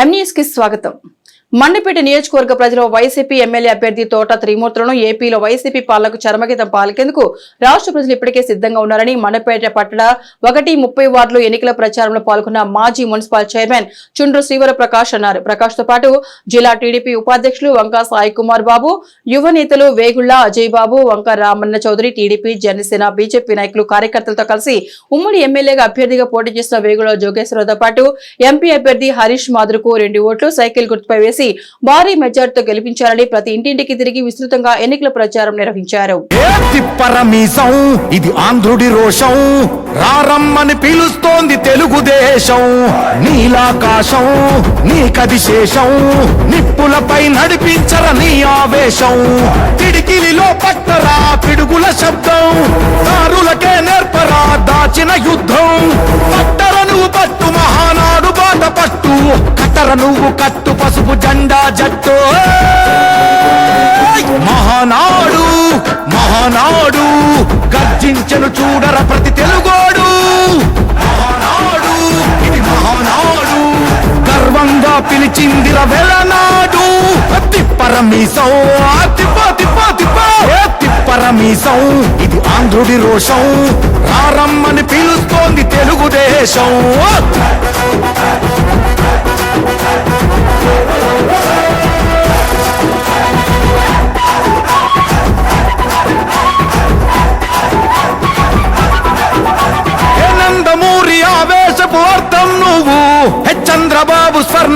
ఎంన్యూస్కి స్వాగతం. మండపేట నియోజకవర్గ ప్రజలు వైసీపీ ఎమ్మెల్యే అభ్యర్థి తోట త్రిమూర్తులను ఏపీలో వైసీపీ పాలనకు చరమగీతం పాలికేందుకు రాష్ట్ర ప్రజలు ఇప్పటికే సిద్ధంగా ఉన్నారని మండపేట పట్టణ ఒకటి ముప్పై వార్డులో ఎన్నికల ప్రచారంలో పాల్గొన్న మాజీ మున్సిపల్ చైర్మన్ చుండ్రు శ్రీవర ప్రకాష్ అన్నారు. ప్రకాష్తో పాటు జిల్లా టీడీపీ ఉపాధ్యక్షులు వంకా సాయి కుమార్ బాబు యువ నేతలు వేగుళ్ళ అజయ్ బాబు వంక రామన్న చౌదరి టీడీపీ జనసేన బీజేపీ నాయకులు కార్యకర్తలతో కలిసి ఉమ్మడి ఎమ్మెల్యేగా అభ్యర్థిగా పోటీ చేసిన వేగుల జోగేశ్వరరావుతో పాటు ఎంపీ అభ్యర్థి హరీష్ మాధురుకు రెండు ఓట్లు సైకిల్ గుర్తుపై వేసి భారీ మెజార్టీతో గెలిపించాలని ప్రతి ఇంటింటికి తిరిగి విస్తృతంగా ఎన్నికల ప్రచారం నిర్వహించారు. ఇది ఆంధ్రుడి రోషం. రారమ్మని పిలుస్తోంది తెలుగుదేశం. నీలాకాశం నీకది శేషం నిప్పులపై నడిపించర నీ ఆవేశం. పిడికిలిలో పట్టరా పిడుగుల శబ్దం. దారులకే నేర్పరా దాచిన యుద్ధం. పట్టర నువ్వు పట్టు కట్టర నువ్వు కట్టు పసుపు జెండా జట్టు. మహానాడు మహానాడు గర్జించను చూడర ప్రతి తెలుగోడు. మహానాడు ఇది మహానాడు గర్వంగా పిలిచిందిర వెలనాడు తిప్పరమీసం తిప్ప తిప్ప తిప్ప. తిప్పరమీసం ఇది ఆంధ్రుడి రోషం. రారమ్మని పిలుస్తోంది తెలుగుదేశం.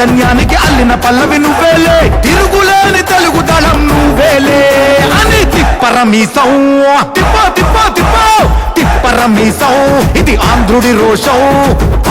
చైతన్యానికి అల్లిన పల్లవి నువ్వేలే. తిరుగులేని తెలుగు దళం నువ్వేలే. అని తిప్పరమీసం. తిప్ప తిప్ప తిప్ప. తిప్పరమీసం. ఇది ఆంధ్రుడి రోషం.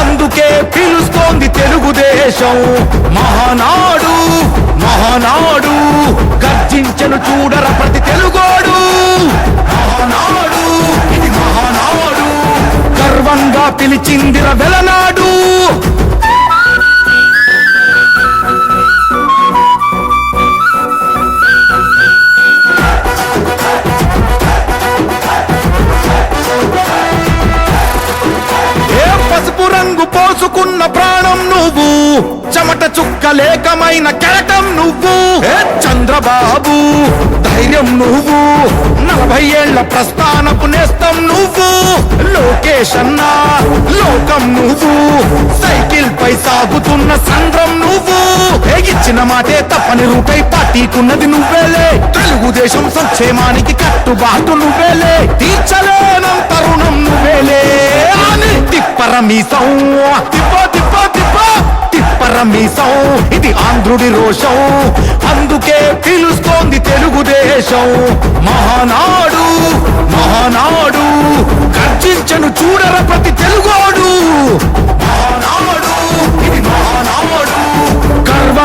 అందుకే పిలుస్తోంది తెలుగుదేశం. మహానాడు మహానాడు. గర్జించను చూడర ప్రతి తెలుగోడు. మహానాడు ఇది మహానాడు. గర్వంగా పిలిచిందిర వెలనాడు. రంగు ప్రాణం నువ్వు. చెమట చుక్క లేకమైన కెరటం నువ్వు. చంద్రబాబు ధైర్యం నువ్వు. నలభై ఏళ్ళ ప్రస్థానపు నేస్తం నువ్వు. లోకేష్ అన్నా లోకం నువ్వు. సైకిల్ పై సాగుతున్న సంద్రం నువ్వు. ఇచ్చిన మాటే తప్పని రూపై పార్టీకున్నది నువ్వేలే. తెలుగుదేశం సంక్షేమానికి కట్టుబాటు నువ్వేలే. తీర్చలేనంత రుణం నువ్వేలే. అని తిప్పరమీసం తిప్ప తిప్ప తిప్ప. తిప్పరమీసం ఇది ఆంధ్రుడి రోషం. అందుకే పిలుస్తోంది తెలుగుదేశం. మహానాడు మహానాడు. గర్జించను చూడర ప్రతి తెలుగోడు.